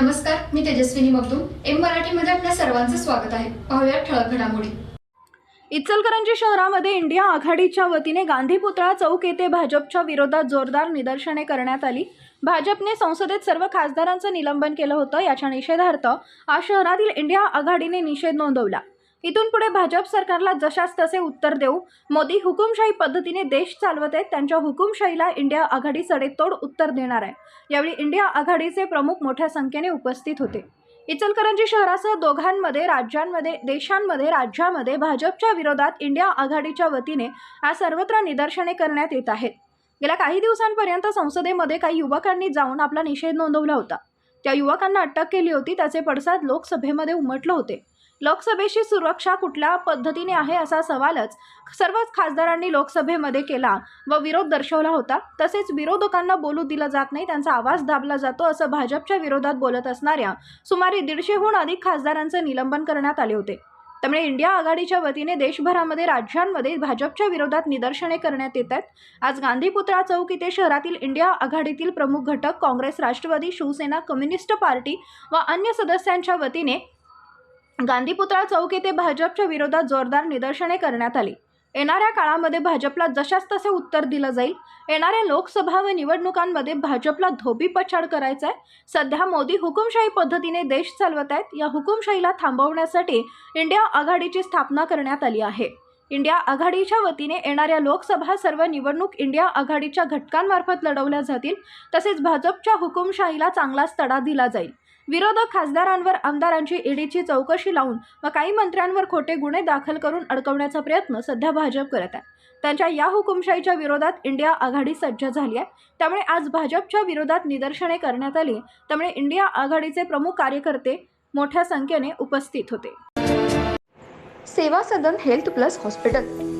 नमस्कार मी तेजस्विनी मगदूम. एम मराठीमध्ये आपल्या सर्वांचं स्वागत आहे. पाहूया ठळक घडामोडी. इचलकरंजी शहरामध्ये इंडिया आघाडीच्या वतीने गांधी पुतळा चौक येथे भाजपच्या विरोधात जोरदार निदर्शने करण्यात आली. भाजपने संसदेत सर्व खासदारांचं निलंबन केलं होतं याच्या निषेधार्थ आज शहरातील इंडिया आघाडीने निषेध नोंदवला. इथून पुढे भाजप सरकारला जशास तसे उत्तर देऊ मोदी हुकुमशाही पद्धतीने देश चालवत आहेत त्यांच्या हुकुमशाहीला इंडिया आघाडी सडेतोड उत्तर देणार आहे. यावेळी इंडिया आघाडीचे प्रमुख मोठ्या संख्येने उपस्थित होते. इचलकरंजी शहरासह दोघांमध्ये राज्यांमध्ये देशांमध्ये राज्यामध्ये भाजपच्या विरोधात इंडिया आघाडीच्या वतीने आज सर्वत्र निदर्शने करण्यात येत आहेत. गेल्या काही दिवसांपर्यंत संसदेमध्ये काही युवकांनी जाऊन आपला निषेध नोंदवला होता. त्या युवकांना अटक केली होती त्याचे पडसाद लोकसभेमध्ये उमटले होते. लोकसभेची सुरक्षा कुठल्या पद्धतीने आहे असा सवालच सर्वच खासदारांनी लोकसभेमध्ये केला व विरोध दर्शवला होता. तसेच विरोधकांना बोलू दिला जात नाही त्यांचा आवाज दाबला जातो असं भाजपच्या विरोधात बोलत असणाऱ्या सुमारे दीडशेहून अधिक खासदारांचे निलंबन करण्यात आले होते. त्यामुळे इंडिया आघाडीच्या वतीने देशभरामध्ये राज्यांमध्ये भाजपच्या विरोधात निदर्शने करण्यात येत आहेत. आज गांधीपुत्रा चौक इथे शहरातील इंडिया आघाडीतील प्रमुख घटक काँग्रेस राष्ट्रवादी शिवसेना कम्युनिस्ट पार्टी व अन्य सदस्यांच्या वतीने गांधी पुतळा चौक येथे भाजपच्या विरोधात जोरदार निदर्शने करण्यात आली. येणाऱ्या काळामध्ये भाजपला जशास तसे उत्तर दिलं जाईल. येणाऱ्या लोकसभा व निवडणुकांमध्ये भाजपला धोबी पछाड करायचं आहे सध्या मोदी हुकुमशाही पद्धतीने देश चालवत आहेत. या हुकुमशाहीला थांबवण्यासाठी इंडिया आघाडीची स्थापना करण्यात आली आहे. इंडिया आघाडीच्या वतीने येणाऱ्या लोकसभा सर्व निवडणूक इंडिया आघाडीच्या घटकांमार्फत लढवल्या जातील. तसेच भाजपच्या हुकुमशाहीला चांगलाच तडा दिला जाईल. विरोधक खासदारांवर आमदारांची ईडीची चौकशी लावून व काही मंत्र्यांवर खोटे गुन्हे दाखल करून अडकवण्याचा प्रयत्न सध्या भाजप करत आहे. त्यांच्या या हुकुमशाहीच्या विरोधात इंडिया आघाडी सज्ज झाली आहे. त्यामुळे आज भाजपच्या विरोधात निदर्शने करण्यात आली. त्यामुळे इंडिया आघाडीचे प्रमुख कार्यकर्ते मोठ्या संख्येने उपस्थित होते. Seva Sadan health plus hospital.